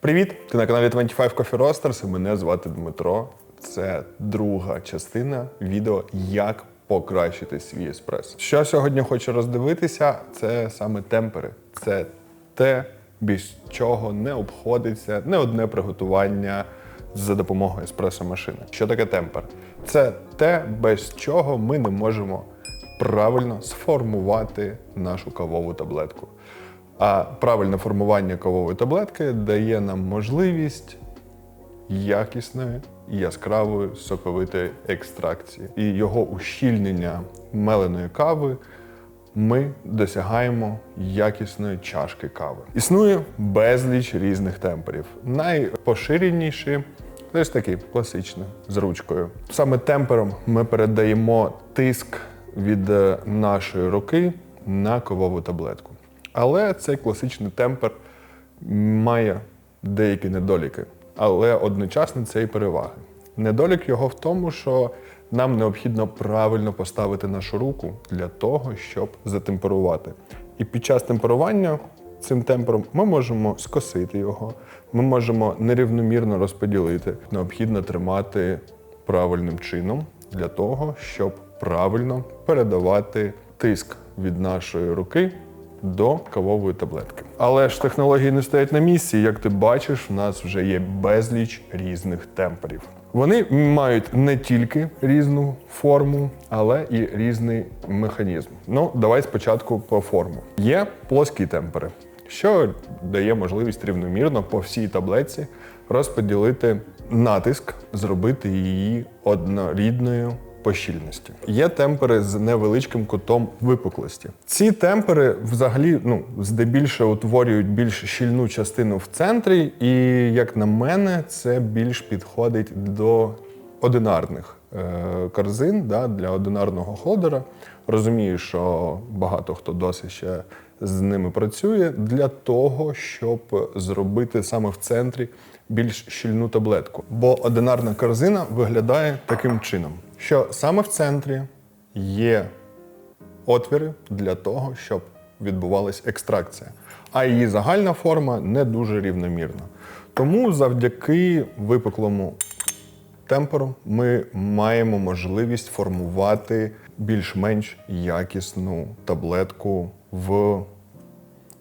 Привіт! Ти на каналі 25 Coffee Roasters мене звати Дмитро. Це друга частина відео Як покращити свій еспресо. Що сьогодні хочу роздивитися, це саме темпери. Це те, без чого не обходиться не одне приготування за допомогою еспресо машини. Що таке темпер? Це те, без чого ми не можемо правильно сформувати нашу кавову таблетку. А правильне формування кавової таблетки дає нам можливість якісної яскравої соковитої екстракції. І його ущільнення меленої кави ми досягаємо якісної чашки кави. Існує безліч різних темперів. Найпоширеніші ось такий класичний з ручкою. Саме темпером ми передаємо тиск від е, нашої руки на кавову таблетку. Але цей класичний темпер має деякі недоліки, але одночасно це і переваги. Недолік його в тому, що нам необхідно правильно поставити нашу руку для того, щоб затемперувати. І під час темперування цим темпером ми можемо скосити його, ми можемо нерівномірно розподілити. Необхідно тримати правильним чином для того, щоб правильно передавати тиск від нашої руки до кавової таблетки. Але ж технології не стоять на місці. Як ти бачиш, в нас вже є безліч різних темперів. Вони мають не тільки різну форму, але і різний механізм. Ну, давай спочатку по форму. Є плоскі темпери, що дає можливість рівномірно по всій таблетці розподілити натиск, зробити її однорідною по щільності. Є темпери з невеличким кутом випуклості. Ці темпери взагалі ну, здебільшого утворюють більш щільну частину в центрі, і, як на мене, це більш підходить до одинарних е, корзин да, для одинарного холдера. Розумію, що багато хто досі ще з ними працює для того, щоб зробити саме в центрі більш щільну таблетку. Бо одинарна корзина виглядає таким чином, що саме в центрі є отвіри для того, щоб відбувалась екстракція, а її загальна форма не дуже рівномірна. Тому завдяки випуклому темперу ми маємо можливість формувати більш-менш якісну таблетку в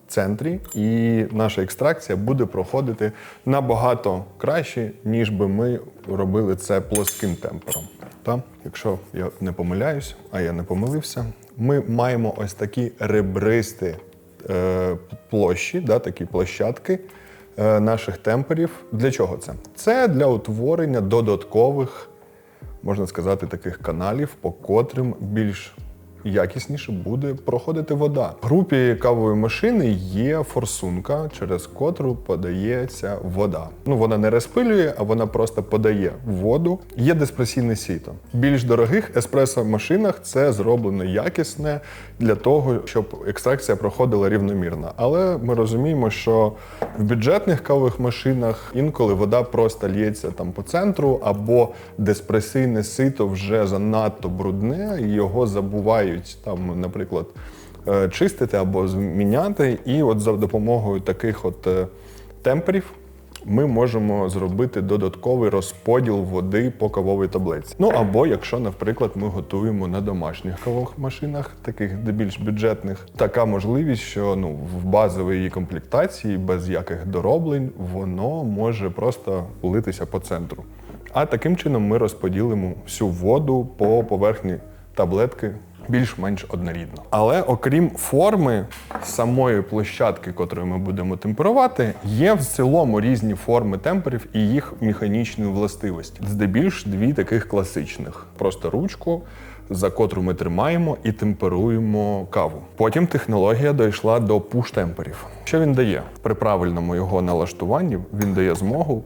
центрі, і наша екстракція буде проходити набагато краще, ніж би ми робили це плоским темпером. Та, якщо я не помиляюсь, а я не помилився, ми маємо ось такі ребристі е, площі, да, такі площадки е, наших темперів. Для чого це? Це для утворення додаткових, можна сказати, таких каналів, по котрим більш якісніше буде проходити вода. В групі кавової машини є форсунка, через котру подається вода. Ну вона не розпилює, а вона просто подає воду. Є диспресійне сіто. Більш дорогих еспресо-машинах це зроблено якісне для того, щоб екстракція проходила рівномірно. Але ми розуміємо, що в бюджетних кавових машинах інколи вода просто лється там по центру, або диспресійне сито вже занадто брудне, і його забувають там, наприклад, е, чистити або зміняти. І от за допомогою таких от е, темперів ми можемо зробити додатковий розподіл води по кавовій таблиці. Ну або якщо, наприклад, ми готуємо на домашніх кавових машинах, таких де більш бюджетних, така можливість, що ну в базовій комплектації без яких дороблень воно може просто литися по центру. А таким чином ми розподілимо всю воду по поверхні таблетки більш-менш однорідно. Але окрім форми самої площадки, котрою ми будемо темперувати, є в цілому різні форми темперів і їх механічні властивості. Здебільш дві таких класичних: просто ручку. За котру ми тримаємо і темперуємо каву. Потім технологія дійшла до пуш-темперів. Що він дає? При правильному його налаштуванні він дає змогу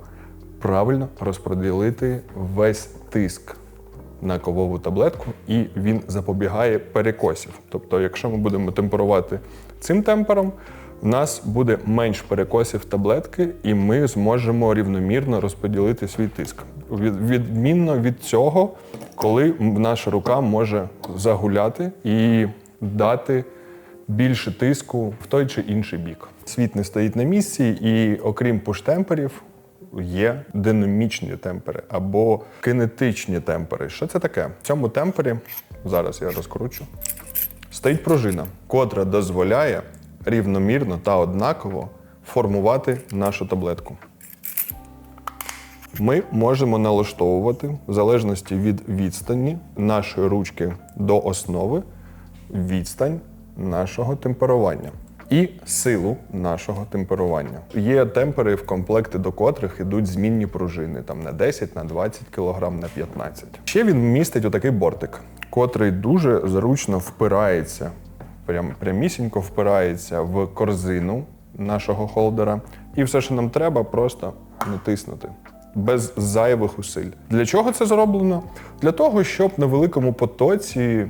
правильно розподілити весь тиск на кавову таблетку, і він запобігає перекосів. Тобто, якщо ми будемо темперувати цим темпером, у нас буде менш перекосів таблетки, і ми зможемо рівномірно розподілити свій тиск. Відмінно від цього, коли наша рука може загуляти і дати більше тиску в той чи інший бік. Світ не стоїть на місці, і окрім пуш-темперів, є динамічні темпери або кинетичні темпери. Що це таке? В цьому темпері зараз я розкручу. Стоїть пружина, котра дозволяє рівномірно та однаково формувати нашу таблетку. Ми можемо налаштовувати в залежності від відстані нашої ручки до основи відстань нашого темперування і силу нашого темперування. Є темпери, в комплекти до котрих ідуть змінні пружини там на 10, на 20 кг, на 15. Ще він містить отакий бортик, котрий дуже зручно впирається, прям прямісінько впирається в корзину нашого холдера. І все, що нам треба, просто натиснути без зайвих усиль. Для чого це зроблено? Для того, щоб на великому потоці,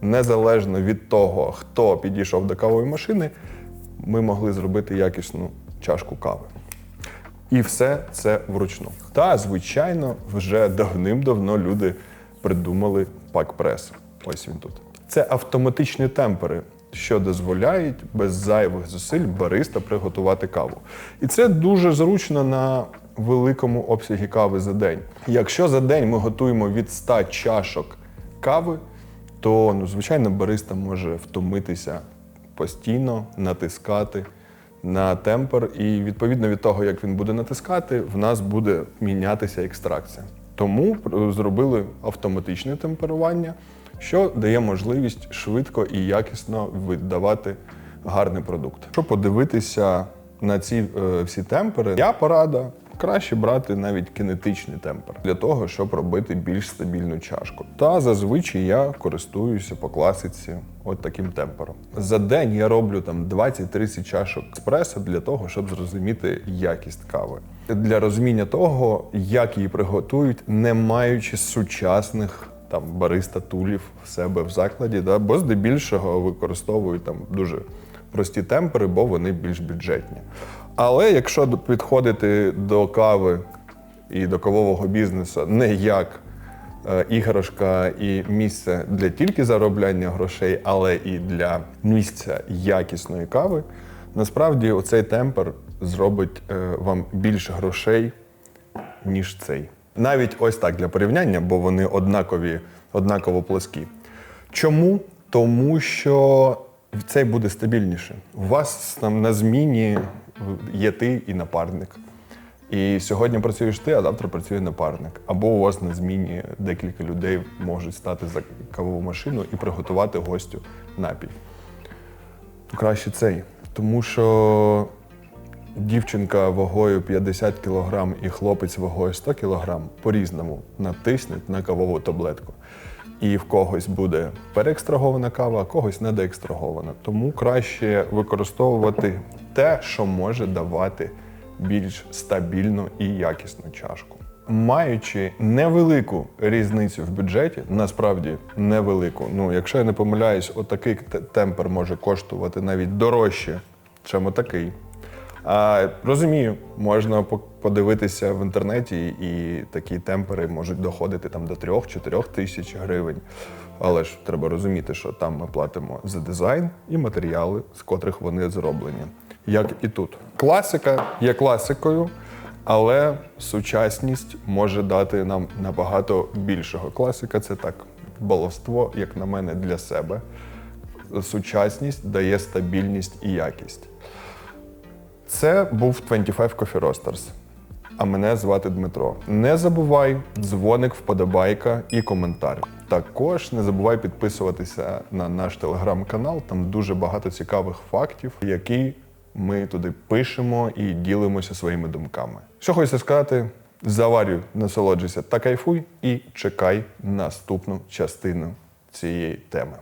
незалежно від того, хто підійшов до кавової машини, ми могли зробити якісну чашку кави. І все це вручну. Та, звичайно, вже давним-давно люди придумали пак-прес. Ось він тут. Це автоматичні темпери, що дозволяють без зайвих зусиль бариста приготувати каву. І це дуже зручно на великому обсягі кави за день. Якщо за день ми готуємо від 100 чашок кави, то ну, звичайно бариста може втомитися постійно, натискати на темпер, і відповідно від того, як він буде натискати, в нас буде мінятися екстракція. Тому зробили автоматичне темперування, що дає можливість швидко і якісно видавати гарний продукт. Щоб подивитися на ці е, всі темпери, я порада. Краще брати навіть кинетичний темпер для того, щоб робити більш стабільну чашку. Та зазвичай я користуюся по класиці от таким темпером. За день я роблю там 20-30 чашок еспресо для того, щоб зрозуміти якість кави. Для розуміння того, як її приготують, не маючи сучасних там бариста тулів в себе в закладі, да? бо здебільшого використовують там дуже прості темпери, бо вони більш бюджетні. Але якщо підходити до кави і до кавового бізнесу не як е, іграшка і місце для тільки заробляння грошей, але і для місця якісної кави, насправді оцей темпер зробить е, вам більше грошей, ніж цей. Навіть ось так для порівняння, бо вони однакові, однаково плоскі. Чому? Тому що цей буде стабільніше. У вас там на зміні є ти і напарник. І сьогодні працюєш ти, а завтра працює напарник. Або у вас на зміні декілька людей можуть стати за кавову машину і приготувати гостю напій. Краще цей. Тому що дівчинка вагою 50 кг і хлопець вагою 100 кг по-різному натиснуть на кавову таблетку. І в когось буде переекстрагована кава, а когось недоекстрагована. Тому краще використовувати те, що може давати більш стабільну і якісну чашку. Маючи невелику різницю в бюджеті, насправді невелику. Ну, якщо я не помиляюсь, отакий темпер може коштувати навіть дорожче, чим отакий. Розумію, можна подивитися в інтернеті, і такі темпери можуть доходити там до 3-4 тисяч гривень. Але ж треба розуміти, що там ми платимо за дизайн і матеріали, з котрих вони зроблені. Як і тут. Класика є класикою, але сучасність може дати нам набагато більшого. Класика це так, баловство, як на мене, для себе. Сучасність дає стабільність і якість. Це був 25 Coffee Roasters. А мене звати Дмитро. Не забувай дзвоник, вподобайка і коментар. Також не забувай підписуватися на наш телеграм-канал. Там дуже багато цікавих фактів, які ми туди пишемо і ділимося своїми думками. Що хочеться сказати? Заварюй, насолоджуйся та кайфуй і чекай наступну частину цієї теми.